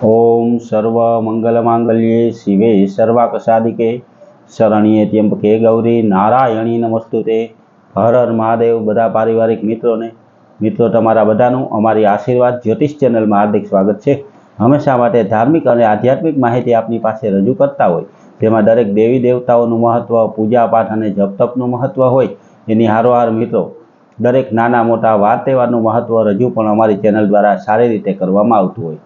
ઓમ સર્વ મંગલ માંગલ્યે શિવે સર્વાકસાદિકે શરણીએ ત્યંબકે ગૌરી નારાયણી નમસ્તુતે. હર હર મહાદેવ બધા પારિવારિક મિત્રોને, મિત્રો તમારા બધાનું અમારી આશીર્વાદ જ્યોતિષ ચેનલમાં હાર્દિક સ્વાગત છે. હંમેશા માટે ધાર્મિક અને આધ્યાત્મિક માહિતી આપની પાસે રજૂ કરતા હોય? તેમાં દરેક દેવી દેવતાઓનું મહત્વ, પૂજાપાઠ અને જપ તપનું મહત્વ હોય. એની હારોહાર મિત્રો, દરેક નાના મોટા વાર તહેવારનું મહત્વ રજૂ પણ અમારી ચેનલ દ્વારા સારી રીતે કરવામાં આવતું હોય.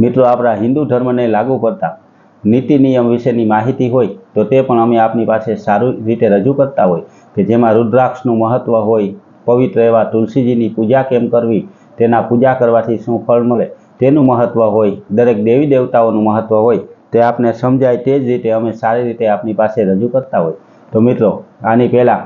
મિત્રો, આપણા હિન્દુ ધર્મને લાગુ પડતા નીતિ નિયમ વિશેની માહિતી હોય તો તે પણ અમે આપની પાસે સારી રીતે રજૂ કરતા હોય કે જેમાં રુદ્રાક્ષનું મહત્વ હોય, પવિત્ર એવા તુલસીજીની પૂજા કેમ કરવી, તેના પૂજા કરવાથી શું ફળ મળે, તેનું મહત્વ હોય, દરેક દેવી દેવતાઓનું મહત્વ હોય, તે આપને સમજાય તે જ રીતે અમે સારી રીતે આપની પાસે રજૂ કરતા હોય. તો મિત્રો, આની પહેલાં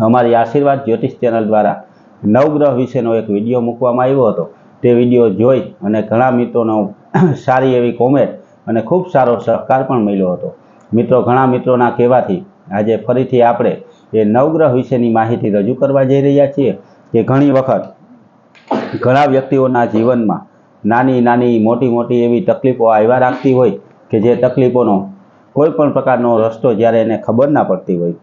અમારી આશીર્વાદ જ્યોતિષ ચેનલ દ્વારા નવગ્રહ વિશેનો એક વીડિયો મૂકવામાં આવ્યો હતો. તે વીડિયો જોઈ અને ઘણા મિત્રોનો સારી એવી કોમેન્ટ અને ખૂબ સારો સહકાર પણ મળ્યો હતો. મિત્રો, ઘણા મિત્રોના કહેવાથી આજે ફરીથી આપણે એ નવગ્રહ વિશેની માહિતી રજૂ કરવા જઈ રહ્યા છીએ કે ઘણી વખત ઘણા વ્યક્તિઓના જીવનમાં નાની નાની મોટી મોટી એવી તકલીફો આવ્યા રાખતી હોય કે જે તકલીફોનો કોઈ પણ પ્રકારનો રસ્તો જ્યારે એને ખબર ના પડતી હોય.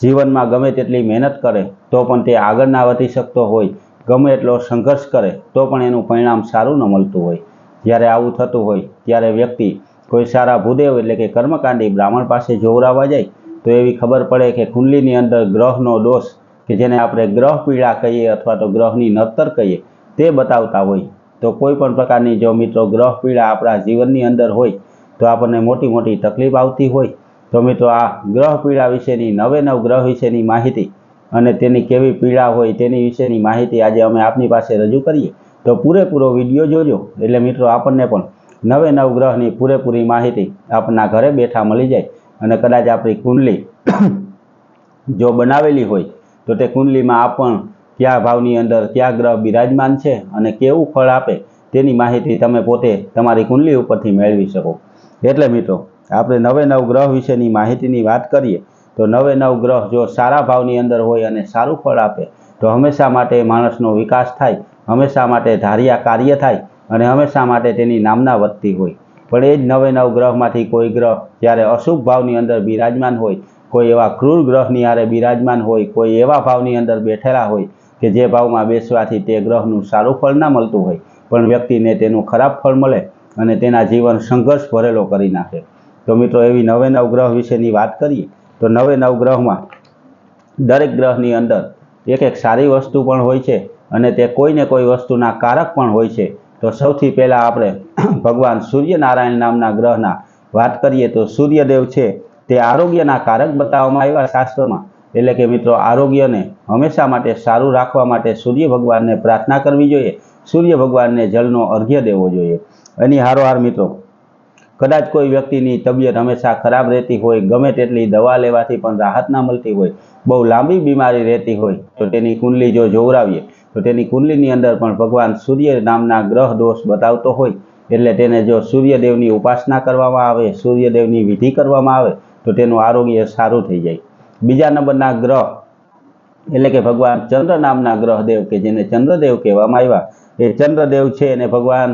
જીવનમાં ગમે તેટલી મહેનત કરે તો પણ તે આગળ ના વધી શકતો હોય ગમે એટલો સંઘર્ષ કરે, તો પણ એનું પરિણામ સારું ન મળતું હોય. જ્યારે આવું થતું હોય, ત્યારે વ્યક્તિ કોઈ સારા ભૂદેવ એટલે કે કર્મકાંડી બ્રાહ્મણ પાસે જોવરાવા જાય, તો એવી ખબર પડે કે કુંડલીની અંદર ગ્રહનો દોષ, કે જેને આપણે ગ્રહ પીડા કહીએ અથવા તો ગ્રહની નતર કહીએ, તે બતાવતા હોય. તો કોઈ પણ પ્રકારની જો મિત્રો ગ્રહ પીડા આપણા જીવનની અંદર હોય, તો આપણને મોટી મોટી તકલીફ આવતી હોય. તો મિત્રો આ ગ્રહ પીડા વિશેની નવે નવ ગ્રહ વિશેની માહિતી અને તેની કેવી પીડા હોય તેની વિશેની માહિતી આજે અમે આપની પાસે રજૂ કરીએ. તો પૂરેપૂરો વીડિયો જોજો. એટલે મિત્રો, આપણને પણ નવે નવ ગ્રહની પૂરેપૂરી માહિતી આપના ઘરે બેઠા મળી જાય. અને કદાચ આપણી કુંડલી જો બનાવેલી હોય, તો તે કુંડલીમાં આપણ કયા ભાવની અંદર કયા ગ્રહ બિરાજમાન છે અને કેવું ફળ આપે તેની માહિતી તમે પોતે તમારી કુંડલી ઉપરથી મેળવી શકો. એટલે મિત્રો, આપણે નવે નવ ગ્રહ વિશેની માહિતીની વાત કરીએ. તો નવે નવ ગ્રહ જો સારા ભાવની અંદર હોય અને સારું ફળ આપે, તો હંમેશા માટે માણસનો વિકાસ થાય, હંમેશા માટે ધાર્યા કાર્ય થાય અને હંમેશા માટે તેની નામના વધતી હોય. પણ એ જ નવે નવ ગ્રહમાંથી કોઈ ગ્રહ જ્યારે અશુભ ભાવની અંદર બિરાજમાન હોય, કોઈ એવા ક્રૂર ગ્રહની આરે બિરાજમાન હોય, કોઈ એવા ભાવની અંદર બેઠેલા હોય કે જે ભાવમાં બેસવાથી તે ગ્રહનું સારું ફળ ના મળતું હોય, પણ વ્યક્તિને તેનું ખરાબ ફળ મળે અને તેના જીવન સંઘર્ષ ભરેલો કરી નાખે. તો મિત્રો, એવી નવે નવ ગ્રહ વિશેની વાત કરીએ તો નવે નવ ગ્રહમાં દરેક ગ્રહની અંદર એક એક સારી વસ્તુ પણ હોય છે અને તે કોઈને કોઈ વસ્તુના કારક પણ હોય છે. તો સૌથી પહેલાં આપણે ભગવાન સૂર્યનારાયણ નામના ગ્રહના વાત કરીએ તો સૂર્યદેવ છે તે આરોગ્યના કારક બતાવવામાં આવ્યા શાસ્ત્રોમાં. એટલે કે મિત્રો, આરોગ્યને હંમેશા માટે સારું રાખવા માટે સૂર્ય ભગવાનને પ્રાર્થના કરવી જોઈએ. સૂર્ય ભગવાનને જળનો અર્ઘ્ય દેવો જોઈએ. એની હારોહાર મિત્રો કદાચ કોઈ વ્યક્તિની તબિયત હંમેશા ખરાબ રહેતી હોય, ગમે તેટલી દવા લેવાથી પણ રાહત ના મળતી હોય, બહુ લાંબી બીમારી રહેતી હોય, તો તેની કુંડલી જો જોવરાવીએ, તો તેની કુંડલીની અંદર પણ ભગવાન સૂર્ય નામના ગ્રહ દોષ બતાવતો હોય, એટલે તેને જો સૂર્યદેવની ઉપાસના કરવામાં આવે, સૂર્યદેવની વિધિ કરવામાં આવે, તો તેનું આરોગ્ય સારું થઈ જાય. બીજા નંબરના ગ્રહ, એટલે કે ભગવાન ચંદ્ર નામના ગ્રહદેવ કે જેને ચંદ્રદેવ કહેવામાં આવ્યા, એ ચંદ્રદેવ છે અને ભગવાન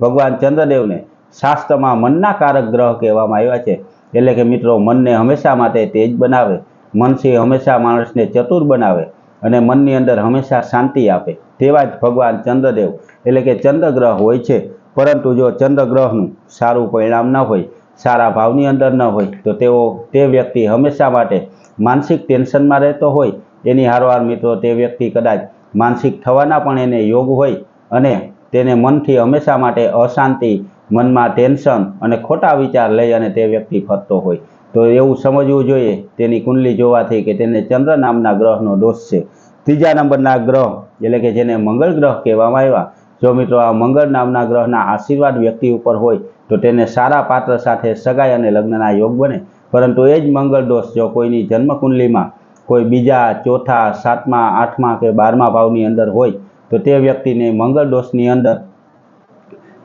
ભગવાન ચંદ્રદેવને શાસ્ત્રમાં મનના કારક ગ્રહ કહેવામાં આવ્યા છે. એટલે કે મિત્રો, મનને હંમેશા માટે તેજ બનાવે. મનથી હંમેશા માણસને ચતુર બનાવે અને મનની અંદર હંમેશા શાંતિ આપે. તેવા જ ભગવાન ચંદ્રદેવ. એટલે કે ચંદ્રગ્રહ હોય છે. પરંતુ જો ચંદ્રગ્રહનું સારું પરિણામ ન હોય, સારા ભાવની અંદર ન હોય, તો તેઓ, તે વ્યક્તિ હંમેશા માટે માનસિક ટેન્શનમાં રહેતો હોય. એની હારવાર મિત્રો, તે વ્યક્તિ કદાચ માનસિક થવાના પણ એને યોગ હોય અને તેને મનથી હંમેશા માટે અશાંતિ મનમાં ટેન્શન અને ખોટા વિચાર લઈ અને તે વ્યક્તિ ફરતો હોય. તો એવું સમજવું જોઈએ, તેની કુંડલી જોવાથી કે તેને ચંદ્ર નામના ગ્રહનો દોષ છે. ત્રીજા નંબરના ગ્રહ, એટલે કે જેને મંગળ ગ્રહ કહેવામાં આવ્યા. જો મિત્રો, આ મંગળ નામના ગ્રહના આશીર્વાદ વ્યક્તિ ઉપર હોય, તો તેને સારા પાત્ર સાથે સગાઈ અને લગ્નના યોગ બને. પરંતુ એ જ મંગળ દોષ જો કોઈની જન્મકુંડલીમાં, કોઈ બીજા ચોથા, સાતમા, આઠમા કે બારમા ભાવની અંદર હોય, તો તે વ્યક્તિને મંગળ દોષની અંદર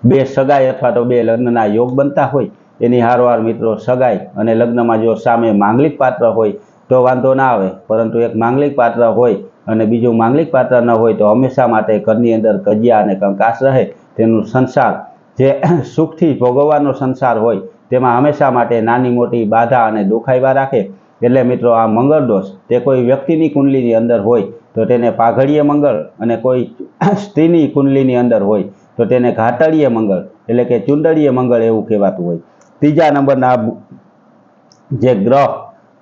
બે સગાઈ અથવા તો બે લગ્નના યોગ બનતા હોય, એની હારવાર મિત્રો સગાઈ અને લગ્નમાં જો સામે માંગલિક પાત્ર હોય તો વાંધો ના આવે, પરંતુ એક માંગલિક પાત્ર હોય અને બીજું માંગલિક પાત્ર ન હોય તો હંમેશા માટે ઘરની અંદર કજિયા અને કંકાસ રહે, તેનું સંસાર જે સુખથી ભોગવવાનો સંસાર હોય, તેમાં હંમેશા માટે નાની મોટી બાધા અને દુખાઈવા રાખે. એટલે મિત્રો આ મંગળ દોષ, તે કોઈ વ્યક્તિની કુંડલીની અંદર હોય તો તેને પાઘડીએ મંગળ અને કોઈ સ્ત્રીની કુંડલીની અંદર હોય તો તેને ઘાટડીય મંગળ, એટલે કે ચુંડળીય મંગળ એવું કહેવાતું હોય. ત્રીજા નંબરના જે ગ્રહ,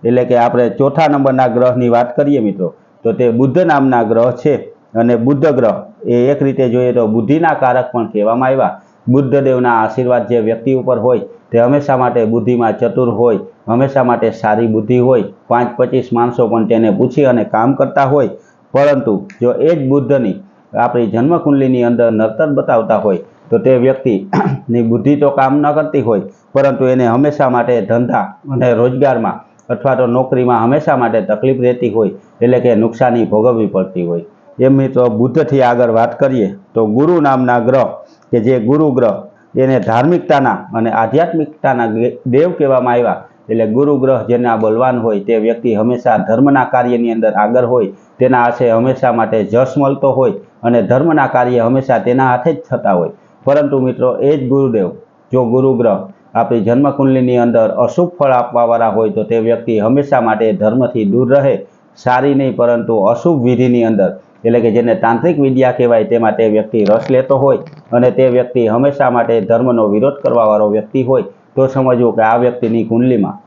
એટલે કે આપણે ચોથા નંબરના ગ્રહની વાત કરીએ મિત્રો, તો તે બુદ્ધ નામના ગ્રહ છે અને બુદ્ધ ગ્રહ, એ એક રીતે જોઈએ તો બુદ્ધિના કારક પણ કહેવામાં આવ્યા. બુદ્ધદેવના આશીર્વાદ જે વ્યક્તિ ઉપર હોય, તે હંમેશા માટે બુદ્ધિમાં ચતુર હોય, હંમેશા માટે સારી બુદ્ધિ હોય. પાંચ પચીસ માણસો પણ તેને પૂછી અને કામ કરતા હોય. પરંતુ જો એ જ બુદ્ધની આપણી જન્મકુંડલીની અંદર નર્તન બતાવતા હોય તો તે વ્યક્તિની બુદ્ધિ તો કામ ન કરતી હોય, પરંતુ એને હંમેશા માટે ધંધા અને રોજગારમાં અથવા તો નોકરીમાં હંમેશા માટે તકલીફ રહેતી હોય, એટલે કે નુકસાની ભોગવવી પડતી હોય. એમ મિત્રો બુદ્ધથી આગળ વાત કરીએ તો ગુરુ નામના ગ્રહ, કે જે ગુરુ ગ્રહ એને ધાર્મિકતાના અને આધ્યાત્મિકતાના દેવ કહેવામાં આવ્યા, એટલે ગુરુ ગ્રહ જેના બલવાન હોય તે વ્યક્તિ હંમેશા ધર્મના કાર્યની અંદર આગળ હોય, તેના આશે હંમેશા માટે જશ મળતો હોય અને ધર્મના કાર્ય હંમેશા તેના હાથે જ થતા હોય. પરંતુ મિત્રો, એ જ ગુરુદેવ, જો ગુરુ ગ્રહ આપણી જન્મકુંડલીની અંદર અશુભ ફળ આપવાવાળા હોય તો તે વ્યક્તિ હંમેશા માટે ધર્મથી દૂર રહે. સારી નહીં, પરંતુ અશુભ વિધિની અંદર, એટલે કે જેને તાંત્રિક વિદ્યા કહેવાય, તેમાં તે વ્યક્તિ રસ લેતો હોય અને તે વ્યક્તિ હંમેશા માટે ધર્મનો વિરોધ કરવાવાળો વ્યક્તિ હોય, તો સમજવું કે આ વ્યક્તિની કુંડલીમાં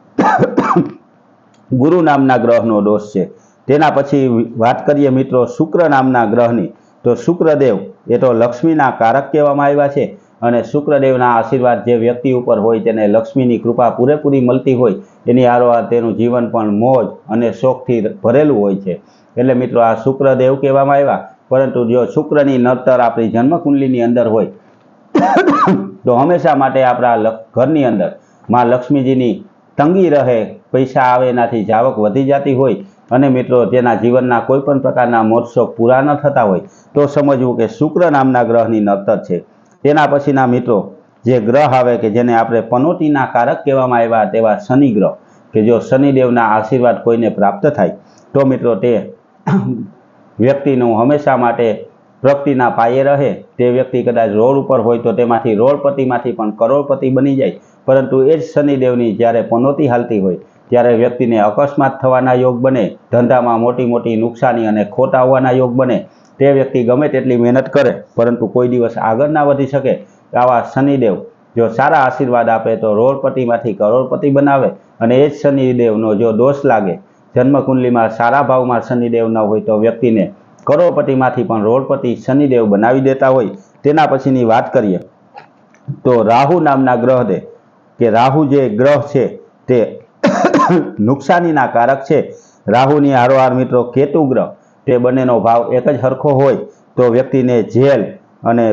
ગુરુ નામના ગ્રહનો દોષ છે. તેના પછી વાત કરીએ મિત્રો, શુક્ર નામના ગ્રહની. તો શુક્રદેવ એ તો લક્ષ્મીના કારક કહેવામાં આવ્યા છે અને શુક્રદેવના આશીર્વાદ જે વ્યક્તિ ઉપર હોય તેને લક્ષ્મીની કૃપા પૂરેપૂરી મળતી હોય એની હારોહાર તેનું જીવન પણ મોજ અને શોખથી ભરેલું હોય છે. એટલે મિત્રો આ શુક્રદેવ કહેવામાં આવ્યા, પરંતુ જો શુક્રની નડતર આપણી જન્મકુંડલીની અંદર હોય, તો હંમેશા માટે આપણા ઘરની અંદરમાં લક્ષ્મીજીની તંગી રહે, પૈસા આવે એનાથી જાવક વધી જતી હોય અને મિત્રો, તેના જીવનના કોઈ પણ પ્રકારના મોજશોખ પૂરા ન થતા હોય તો સમજવું કે શુક્ર નામના ગ્રહની નડતર છે. તેના પછીના મિત્રો, જે ગ્રહ આવે કે જેને આપણે પનોતીના કારક કહેવામાં આવ્યા તેવા શનિ ગ્રહ, કે જો શનિદેવના આશીર્વાદ કોઈને પ્રાપ્ત થાય, તો મિત્રો તે વ્યક્તિનું હંમેશા માટે પ્રગતિના પાયે રહે. તે વ્યક્તિ કદાચ રોડ ઉપર હોય તો તેમાંથી રોડપતિમાંથી પણ કરોડપતિ બની જાય. પરંતુ એ જ શનિદેવની જ્યારે પનોતી હાલતી હોય ત્યારે વ્યક્તિને અકસ્માત થવાના યોગ બને, ધંધામાં મોટી મોટી નુકસાની અને ખોટા આવવાના યોગ બને, તે વ્યક્તિ ગમે તેટલી મહેનત કરે, પરંતુ કોઈ દિવસ આગળ ના વધી શકે આવા શનિદેવ. જો સારા આશીર્વાદ આપે તો રોડપતિમાંથી કરોડપતિ બનાવે અને એ જ શનિદેવનો જો દોષ લાગે, જન્મકુંડલીમાં સારા ભાવમાં શનિદેવ ન હોય તો વ્યક્તિને કરોડપતિમાંથી પણ રોડપતિ શનિદેવ બનાવી દેતા હોય, તેના પછીની વાત કરીએ. તો રાહુ નામના ગ્રહ દે કે રાહુ જે ગ્રહ છે તે નુકસાનીના કારક છે. રાહુની હારોહાર મિત્રો કેતુ ગ્રહ તે બંનેનો ભાવ એક જ સરખો હોય તો વ્યક્તિને જેલ અને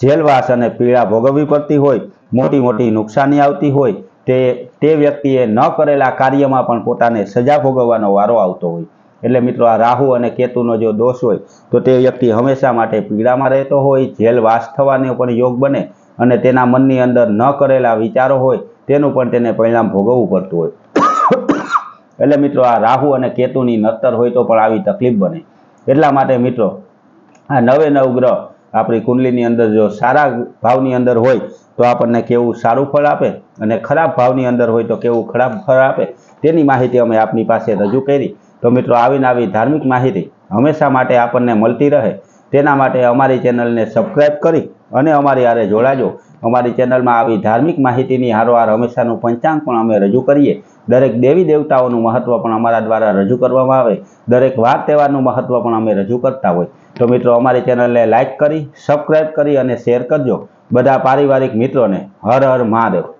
જેલવાસ અને પીડા ભોગવવી પડતી હોય મોટી મોટી નુકસાની આવતી હોય, તે તે વ્યક્તિએ ન કરેલા કાર્યમાં પણ પોતાને સજા ભોગવવાનો વારો આવતો હોય. એટલે મિત્રો આ રાહુ અને કેતુનો જો દોષ હોય, તો તે વ્યક્તિ હંમેશા માટે પીડામાં રહેતો હોય, જેલવાસ થવાનો પણ યોગ બને અને તેના મનની અંદર ન કરેલા વિચારો હોય, તેનું પણ તેને પરિણામ ભોગવવું પડતું હોય. એટલે મિત્રો આ રાહુ અને કેતુની નતર હોય તો પણ આવી તકલીફ બને. એટલા માટે મિત્રો, આ નવે નવ ગ્રહ આપણી કુંડલીની અંદર જો સારા ભાવની અંદર હોય તો આપણને કેવું સારું ફળ આપે અને ખરાબ ભાવની અંદર હોય તો કેવું ખરાબ ફળ આપે તેની માહિતી અમે આપની પાસે રજૂ કરી. તો મિત્રો આવીને આવી ધાર્મિક માહિતી હંમેશા માટે આપણને મળતી રહે. તેના માટે અમારી ચેનલને સબસ્ક્રાઈબ કરી અને અમારી હારે જોડાજો. અમારી ચેનલમાં આવી ધાર્મિક માહિતીની હારોહાર હંમેશાનું પંચાંગ પણ અમે રજૂ કરીએ. દરેક દેવી દેવતાઓનું મહત્વ પણ અમારા દ્વારા રજૂ કરવામાં આવે. દરેક વાર તહેવારનું મહત્વ પણ અમે રજૂ કરતા હોય. તો મિત્રો, અમારી ચેનલને લાઇક કરી સબસ્ક્રાઈબ કરી અને શેર કરજો. બધા પારિવારિક મિત્રોને હર હર મહાદેવ.